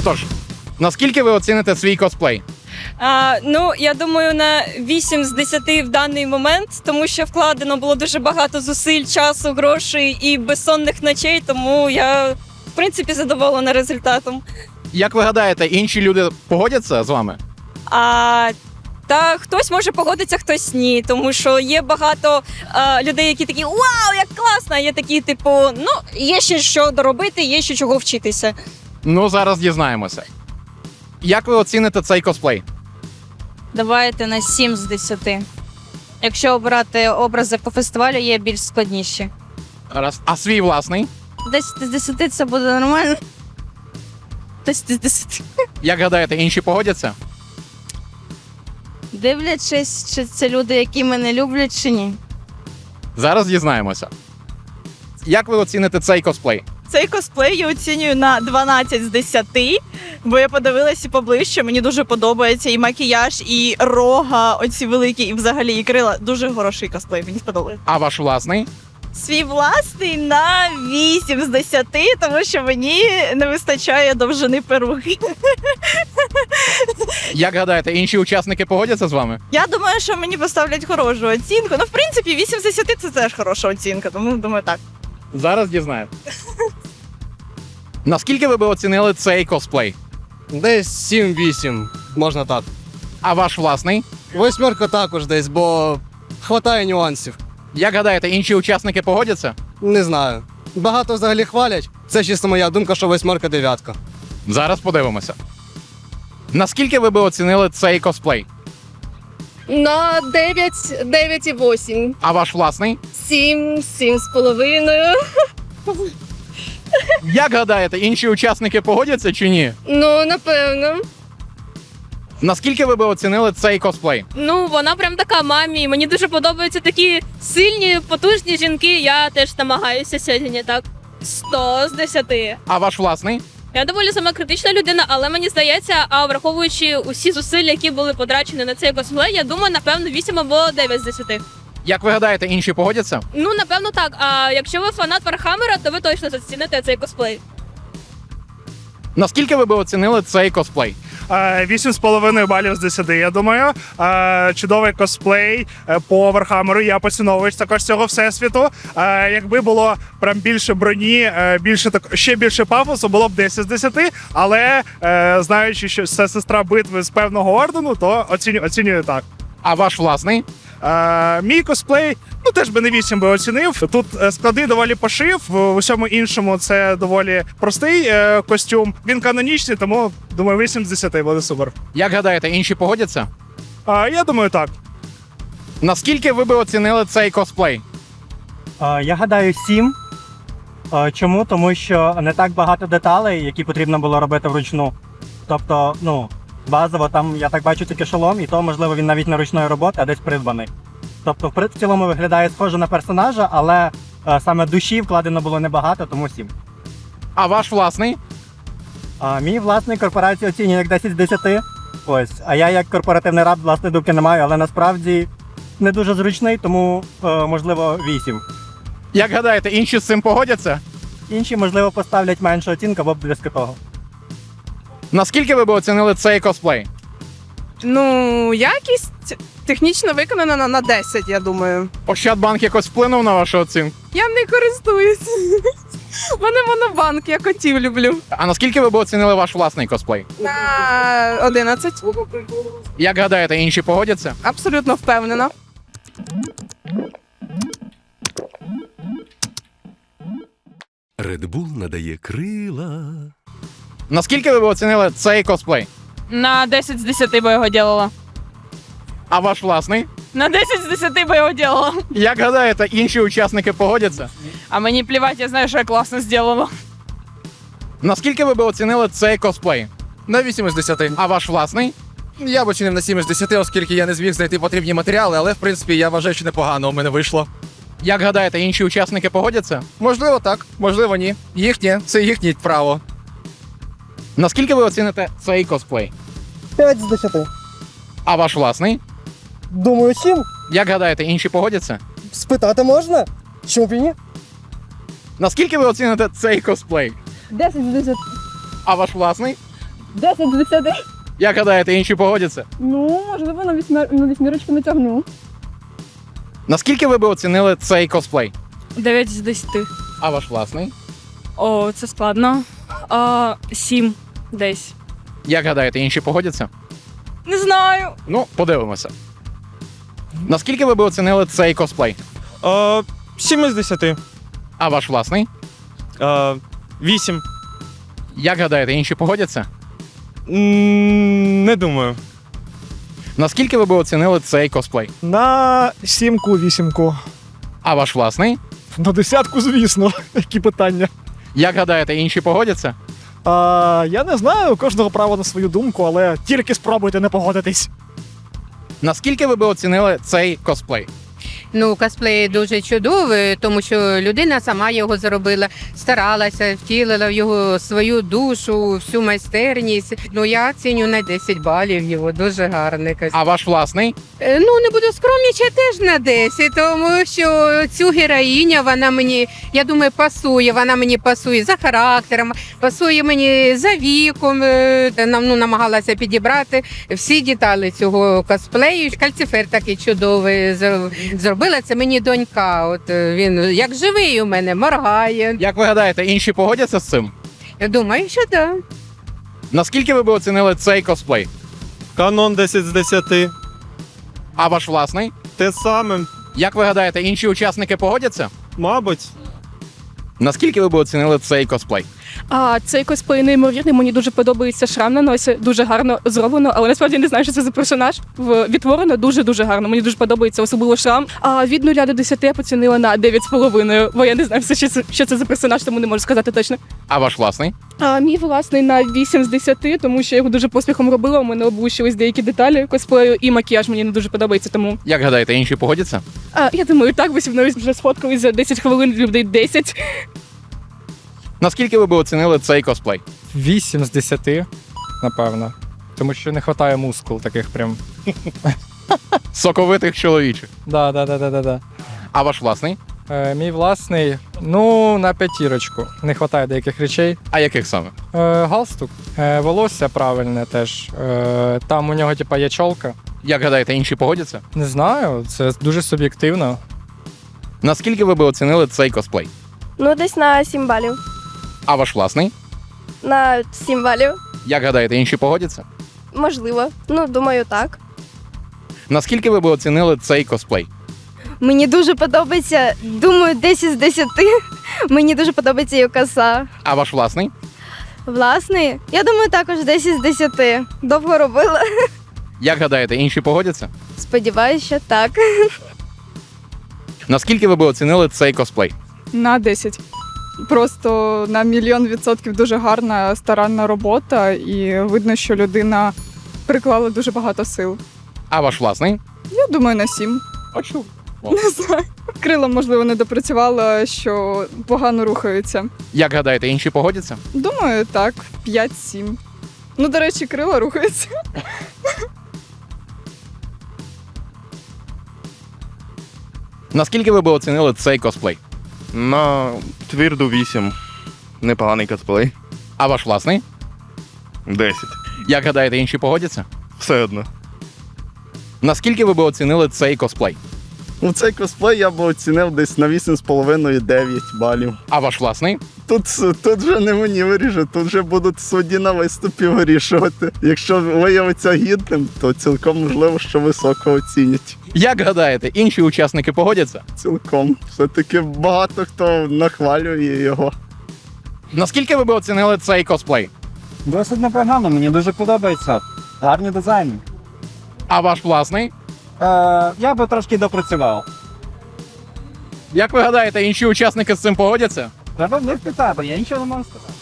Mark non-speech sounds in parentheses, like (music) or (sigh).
Отож, наскільки ви оціните свій косплей? А, ну, я думаю, на 8 з 10 в даний момент, тому що вкладено було дуже багато зусиль, часу, грошей і безсонних ночей, тому я, в принципі, задоволена результатом. Як ви гадаєте, інші люди погодяться з вами? А та хтось може погодитися, хтось ні, тому що є багато а, людей, які такі Вау, як класно! А є такі, типу, ну, є ще що доробити, є ще чого вчитися. Ну, зараз дізнаємося. Як ви оціните цей косплей? Давайте на 7 з 10. Якщо обирати образи по фестивалю, є більш складніші. Раз. А свій власний? 10 з 10 це буде нормально. 10 з 10. Як гадаєте, інші погодяться? Дивлячись, чи це люди, які мене люблять, чи ні. Зараз дізнаємося. Як ви оціните цей косплей? Цей косплей я оцінюю на 12 з 10, бо я подивилася поближче. Мені дуже подобається і макіяж, і рога, оці великі, і взагалі і крила. Дуже хороший косплей. Мені сподобається. А ваш власний? Свій власний на 8 з 10, тому що мені не вистачає довжини перуги. Як гадаєте, інші учасники погодяться з вами? Я думаю, що мені поставлять хорошу оцінку. Ну, в принципі, 8 з 10 це теж хороша оцінка, тому думаю, так. Зараз дізнаєте. Наскільки ви би оцінили цей косплей? Десь 7-8, можна так. А ваш власний? Восьмерка також десь, бо хватає нюансів. Як гадаєте, інші учасники погодяться? Не знаю. Багато взагалі хвалять. Це чисто моя думка, що восьмерка дев'ятка. Зараз подивимося. Наскільки ви би оцінили цей косплей? На 9, 9,8. А ваш власний? 7, 7 з половиною. Як гадаєте, інші учасники погодяться чи ні? Ну, напевно. Наскільки ви би оцінили цей косплей? Ну, вона прям така мамі. Мені дуже подобаються такі сильні, потужні жінки. Я теж намагаюся сьогодні так. 100 з 10. А ваш власний? Я доволі самокритична людина, але мені здається, а враховуючи усі зусилля, які були потрачені на цей косплей, я думаю, напевно, 8 або 9 з 10. Як ви гадаєте, інші погодяться? Ну, напевно, так. А якщо ви фанат Вархаммера, то ви точно заціните цей косплей. Наскільки ви би оцінили цей косплей? Е, Вісім з половиною балів з 10, я думаю. Е, Чудовий косплей е, по Вархамеру. Я поціновувач також цього всесвіту. Е, Якби було прям більше броні, е, більше так ще більше пафосу, було б 10 з 10. Але е, знаючи, що це сестра битви з певного ордену, то оцінюю, оцінюю так. А ваш власний? Е, мій косплей, ну теж би не 8 би оцінив. Тут е, складний доволі пошив. В усьому іншому це доволі простий е, костюм. Він канонічний, тому думаю, 8 з 10 буде супер. Як гадаєте, інші погодяться? А, я думаю, так. Наскільки ви би оцінили цей косплей? Е, Я гадаю, сім. Е, Чому? Тому що не так багато деталей, які потрібно було робити вручну. Тобто, ну, базово там я так бачу тільки шолом, і то, можливо, він навіть не ручної роботи, а десь придбаний. Тобто, в цілому виглядає схоже на персонажа, але е, саме душі вкладено було небагато, тому сім. А ваш власний? А мій власний корпорацію оцінює як 10 з 10. Ось. А я як корпоративний раб власної думки не маю, але насправді не дуже зручний, тому е, можливо 8. Як гадаєте, інші з цим погодяться? Інші, можливо, поставлять меншу оцінку або близько того. Наскільки ви би оцінили цей косплей? Ну, якість технічно виконана на- на 10, я думаю. Ощадбанк якось вплинув на вашу оцінку? Я не користуюсь. У (laughs) мене монобанк, я котів люблю. А наскільки ви би оцінили ваш власний косплей? На 11. Як гадаєте, інші погодяться? Абсолютно впевнена. Red Bull надає крила. Наскільки ви б оцінили цей косплей? На 10 з 10 би його ділила. А ваш власний? На 10 з 10 би його ділила. Як гадаєте, інші учасники погодяться? А мені плівати, я знаю, що я класно зробила. Наскільки ви б оцінили цей косплей? На 8 з 10. А ваш власний? Я б оцінив на 7 з 10, оскільки я не зміг знайти потрібні матеріали, але в принципі я вважаю, що непогано у мене вийшло. Як гадаєте, інші учасники погодяться? Можливо, так, можливо, ні. Їхнє, це їхнє право. Наскільки ви оціните цей косплей? 5 з 10. А ваш власний? Думаю, 7. Як гадаєте, інші погодяться? Спитати можна? Чому б і ні? Наскільки ви оціните цей косплей? 10 з 10. А ваш власний? 10 з 10. Як гадаєте, інші погодяться? Ну, можливо, на вісьмер... на вісьмірочку не тягну. Наскільки ви би оцінили цей косплей? 9 з 10. А ваш власний? О, це складно. А, 7 десь. Як гадаєте, інші погодяться? Не знаю. Ну, подивимося. Наскільки ви би оцінили цей косплей? Е, 7 з 10. А ваш власний? Е, 8. Як гадаєте, інші погодяться? Не думаю. Наскільки ви би оцінили цей косплей? На сімку, вісімку. А ваш власний? На десятку, звісно. (laughs) Які питання. Як гадаєте, інші погодяться? А, я не знаю, кожного право на свою думку, але тільки спробуйте не погодитись. Наскільки ви би оцінили цей косплей? Ну, косплей дуже чудовий, тому що людина сама його зробила, старалася, втілила в його свою душу, всю майстерність. Ну я ціню на 10 балів його, дуже гарний костюм. А ваш власний? Е, Ну, не буду скромнічати теж на 10, тому що цю героїня, вона мені, я думаю, пасує. Вона мені пасує за характером, пасує мені за віком. е, Нам ну, намагалася підібрати всі деталі цього косплею. Кальцифер такий чудовий зро- зробила. Це мені донька. От е, він як живий у мене, моргає. Як ви гадаєте, інші погодяться з цим? Я думаю, що так. Наскільки ви би оцінили цей косплей? Канон 10 з 10. А ваш власний? Те саме, Як ви гадаєте, інші учасники погодяться? мабуть. Наскільки ви би оцінили цей косплей? А цей косплей неймовірний. Мені дуже подобається шрам на носі. Дуже гарно зроблено, але насправді не знаю, що це за персонаж. Відтворено дуже дуже гарно. Мені дуже подобається, особливо шрам. А від 0 до 10 я поцінила на 9,5, бо я не знаю, що це, що це за персонаж, тому не можу сказати точно. А ваш власний? А мій власний на 8 з 10, тому що я його дуже поспіхом робила. У мене облущились деякі деталі косплею, і макіяж мені не дуже подобається. Тому Як гадаєте, інші погодяться? а, я думаю, так ви зі мною вже сфоткались за 10 хвилин людей 10. Наскільки ви би оцінили цей косплей? 8 з 10, напевно. Тому що не вистачає мускул таких прям. (laughs) Соковитих чоловічих. Да, да, да, да, да, да. А ваш власний? Е, мій власний, ну, на п'ятірочку. Не вистачає деяких речей. А яких саме? Е, галстук, е, волосся правильне теж. Е, там у нього, типа, є чолка. Як гадаєте, інші погодяться? Не знаю, це дуже суб'єктивно. Наскільки ви би оцінили цей косплей? Ну, десь на 7 балів. А ваш власний? На 7 балів. Як гадаєте, інші погодяться? Можливо. Ну, думаю, так. Наскільки ви би оцінили цей косплей? Мені дуже подобається, думаю, 10 з 10. Мені дуже подобається її коса. А ваш власний? Власний, я думаю, також 10 з 10. Довго робила. (laughs) Як гадаєте, інші погодяться? Сподіваюся, що так. (laughs) Наскільки ви би оцінили цей косплей? На 10. Просто на мільйон відсотків дуже гарна старанна робота, і видно, що людина приклала дуже багато сил. А ваш власний? Я думаю, на 7. А чому? Не знаю. Крила, можливо, не допрацювала, що погано рухаються. Як гадаєте, інші погодяться? Думаю, так, 5-7. Ну, до речі, крила рухаються. Наскільки ви би оцінили цей косплей? На тверду 8. Непоганий косплей. А ваш власний? 10. Як гадаєте, інші погодяться? Все одно. Наскільки ви би оцінили цей косплей? Ну, цей косплей я б оцінив десь на 8,5-9 балів. А ваш власний? Тут, тут вже не мені виріжуть, тут вже будуть судді на виступі вирішувати. Якщо виявиться гідним, то цілком можливо, що високо оцінять. Як гадаєте, інші учасники погодяться? Цілком. Все-таки багато хто нахвалює його. Наскільки ви би оцінили цей косплей? Досить непогано, мені дуже подобається. Гарні дизайни. А ваш власний? Е, я би трошки допрацював. Як ви гадаєте, інші учасники з цим погодяться? Треба в них питати, я нічого не можу сказати.